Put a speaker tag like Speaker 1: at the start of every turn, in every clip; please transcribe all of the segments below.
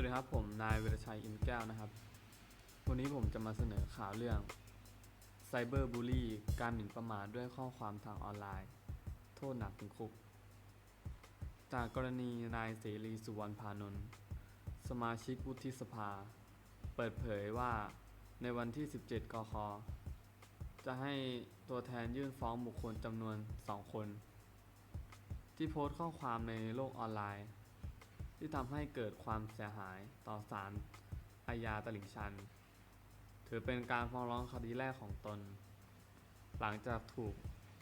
Speaker 1: วัสดีครับ ผมนายเวรชัยอินแก้วนะครับ วันนี้ผมจะมาเสนอข่าวเรื่องไซเบอร์บูลลี่การหมิ่นประมาทด้วยข้อความทางออนไลน์ โทษหนักถึงคุก จากกรณีนายเสรีสุวรรณพานนท์สมาชิกวุฒิสภา เปิดเผยว่าในวันที่ 17 กค จะให้ตัวแทนยื่นฟ้องบุคคลจำนวน 2 คน ที่โพสต์ข้อความในโลกออนไลน์ ที่ทำให้เกิดความเสียหายต่อศาลอาญาตลิ่งชัน ถือเป็นการฟ้องร้องคดีแรกของตน หลังจากถูก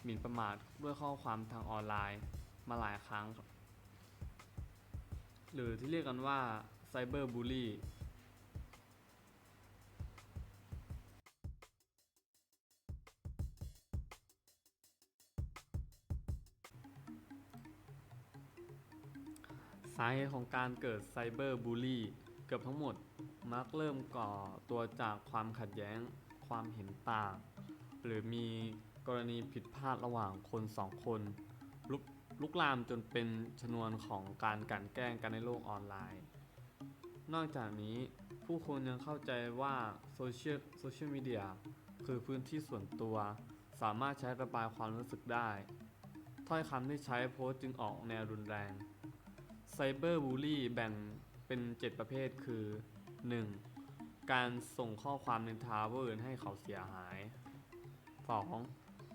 Speaker 1: หมิ่นประมาทด้วยข้อความทางออนไลน์มาหลายครั้ง หรือที่เรียกกันว่าไซเบอร์บูลลี่ สาเหตุของการเกิดไซเบอร์บูลลี่เกือบทั้งหมดมักเริ่มก่อตัวจากความขัดแย้ง ความเห็นต่าง หรือมีกรณีผิดพลาดระหว่างคนสองคนลุกลุกลามจนเป็นชนวนของการกันแกล้งกันในโลกออนไลน์ นอกจากนี้ผู้คนยังเข้าใจว่าโซเชียลโซเชียลมีเดียคือพื้นที่ส่วนตัว สามารถใช้ระบายความรู้สึกได้ ถ้อยคำที่ใช้โพสต์จึงออกแนวรุนแรง ไซเบอร์บูลลี่แบ่งเป็น 7 ประเภทคือ 1. การส่งข้อความในทาว่าอื่นให้เขาเสียหาย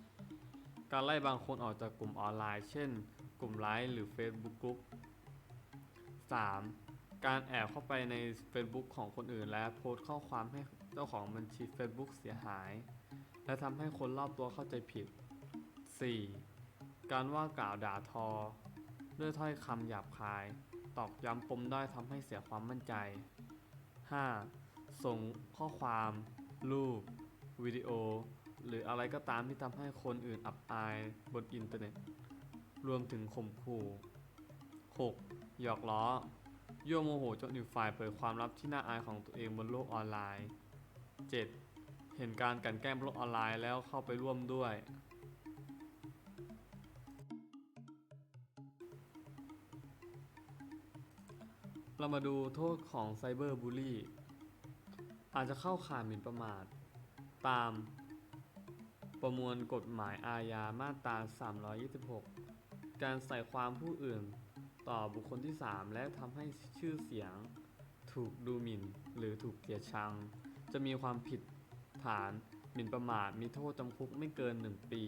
Speaker 1: 2. การไล่บางคนออกจากกลุ่มออนไลน์ เช่น กลุ่มไลฟ์หรือ Facebook กลุ่ม 3. การแอบเข้าไปใน Facebook ของคนอื่นและโพสต์ข้อความให้เจ้าของบัญชี Facebook เสียหาย และทำให้คนรอบตัวเข้าใจผิด 4. การว่ากล่าวด่าทอ ด้วยถ้อยคำหยาบคาย ตอกย้ำปมด้อยทำให้เสียความมั่นใจ 5. ส่งข้อความ รูป วิดีโอ หรืออะไรก็ตามที่ทำให้คนอื่นอับอายบนอินเทอร์เน็ต รวมถึงข่มขู่ 6. หยอกล้อยั่วโมโหจนอีกฝ่ายเผยความลับที่น่าอายของตัวเองบนโลกออนไลน์ 7. เห็นการกันแกล้งโลกออนไลน์แล้วเข้าไปร่วมด้วย เรามาดูโทษของไซเบอร์บูลลี่อาจจะเข้าข่ายหมิ่นประมาท ตามประมวลกฎหมายอาญามาตรา 326 การใส่ความผู้อื่นต่อบุคคลที่ 3 และทำให้ชื่อเสียง ถูกดูหมิ่น หรือถูกเกลียดชัง จะมีความผิดฐานหมิ่นประมาทมีโทษจำคุกไม่เกิน 1 ปี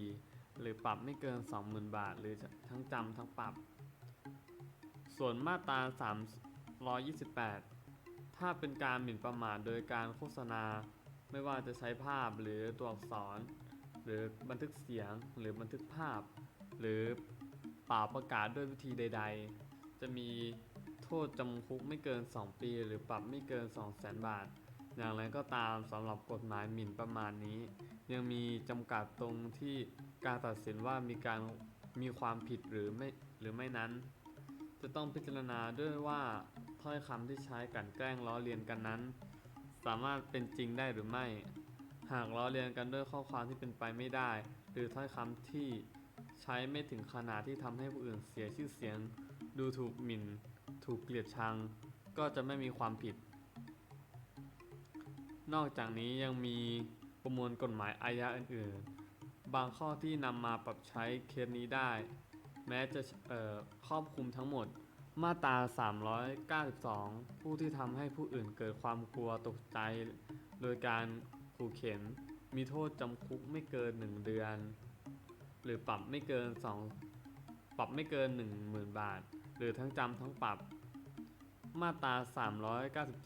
Speaker 1: หรือปรับไม่เกิน 20,000 บาท หรือทั้งจำทั้งปรับ ส่วนมาตรา3 328 ถ้าเป็นการหมิ่นประมาทโดยการโฆษณา ไม่ว่าจะใช้ภาพหรือตัวอักษร หรือบันทึกเสียงหรือบันทึกภาพ หรือเป่าประกาศด้วยวิธีใด ๆ จะมีโทษจำคุกไม่เกิน 2 ปี หรือปรับไม่เกิน 2 0 0 0 0 0 บาท อย่างไรก็ตามสำหรับกฎหมายหมิ่นประมาทนี้ ยังมีจำกัดตรงที่การตัดสินว่ามีการมีความผิดหรือไม่หรือไม่นั้น จะต้องพิจารณาด้วยว่า ถ้อยคำที่ใช้กลันแกล้งล้อเลียนกันนั้น สามารถเป็นจริงได้หรือไม่ หากล้อเลียนกันด้วยข้อความที่เป็นไปไม่ได้ หรือถ้อยคำที่ใช้ไม่ถึงขนาดที่ทำให้ผู้อื่นเสียชื่อเสียง ดูถูกหมิ่น ถูกเกลียดชัง ก็จะไม่มีความผิด นอกจากนี้ยังมีประมวลกฎหมายอาญาอื่นๆ บางข้อที่นำมาปรับใช้เคสนี้ได้ แม้จะเอ่อครอบคลุมทั้งหมด มาตรา 392 ผู้ที่ทำให้ผู้อื่นเกิดความกลัวตกใจ โดยการขู่เข็น มีโทษจำคุกไม่เกิน 1 เดือน หรือปรับไม่เกิน 2 ปรับไม่เกิน 10,000 บาท หรือทั้งจำทั้งปรับ มาตรา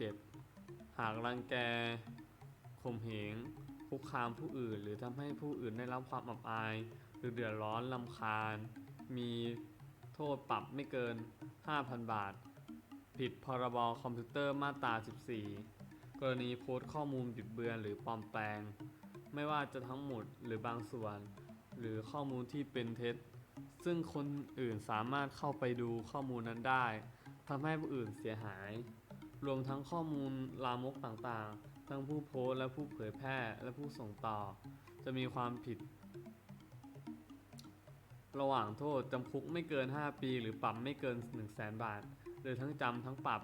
Speaker 1: 397 หากรังแกข่มเหงคุกคามผู้อื่น หรือทำให้ผู้อื่นได้รับความอับอาย หรือเดือดร้อนลำคาญ มี โทษปรับไม่เกิน 5,000 บาท ผิดพรบคอมพิวเตอร์มาตรา 14 กรณีโพสต์ข้อมูลบิดเบือนหรือปลอมแปลง ไม่ว่าจะทั้งหมดหรือบางส่วน หรือข้อมูลที่เป็นเท็จ ซึ่งคนอื่นสามารถเข้าไปดูข้อมูลนั้นได้ทำให้ผู้อื่นเสียหาย รวมทั้งข้อมูลลามกต่างๆ ทั้งผู้โพสต์และผู้เผยแพร่และผู้ส่งต่อ จะมีความผิด ระหว่างโทษจำคุกไม่เกิน 5 ปี หรือปรับไม่เกิน 1 0 0 0 0แบาทโดยทั้งจำทั้งปรับ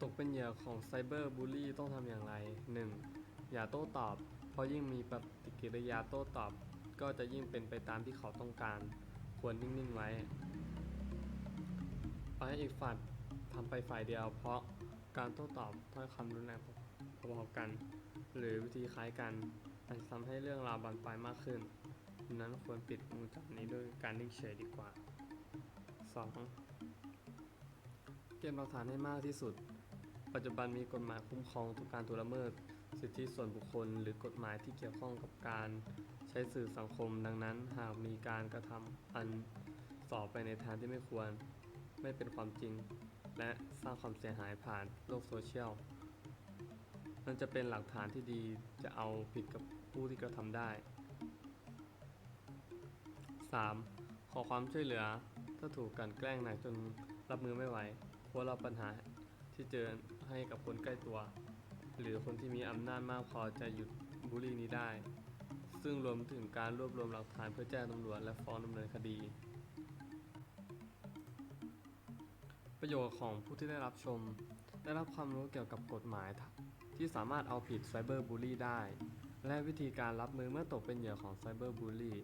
Speaker 1: ตกเป็นเหยื่อของไซเบอร์บูลลี่ต้องทำอย่างไร 1. อย่าโต้ตอบ เพราะยิ่งมีปฏิกิริยาโต้ตอบ ก็จะยิ่งเป็นไปตามที่เขาต้องการ ควรนิ่ง ๆ ไว้ไปอีกฝ่ายทำไปฝ่ายเดียว เพราะการโต้ตอบถ้อยคำรุนแรง พอๆกัน หรือวิธีคล้ายกันอาจจะทำให้เรื่องราวบานปลายมากขึ้นดังนั้นควรปิดวงจรนี้ด้วยการนิ่งเฉยดีกว่า 2. เก็บหลักฐานให้มากที่สุด ปัจจุบันมีกฎหมายคุ้มครองทุกการถูกละเมิด สิทธิส่วนบุคคล หรือกฎหมายที่เกี่ยวข้องกับการใช้สื่อสังคม ดังนั้นหากมีการกระทำอันสอบไปในทางที่ไม่ควร ไม่เป็นความจริง และสร้างความเสียหายผ่านโลกโซเชียล มันจะเป็นหลักฐานที่ดีจะเอาผิดกับผู้ที่กระทำได้ 3. ขอความช่วยเหลือถ้าถูกกันแกล้งหนักจนรับมือไม่ไหวเพราะเราปัญหาที่เจอให้กับคนใกล้ตัว หรือคนที่มีอำนาจมากพอจะหยุดบูลลี่นี้ได้ ซึ่งรวมถึงการรวบรวมหลักฐานเพื่อแจ้งตำรวจและฟ้องดำเนินคดี ประโยชน์ของผู้ที่ได้รับชม ได้รับความรู้เกี่ยวกับกฎหมาย ที่สามารถเอาผิดไซเบอร์บูลลี่ได้ และวิธีการรับมือเมื่อตกเป็นเหยื่อของไซเบอร์บูลลี่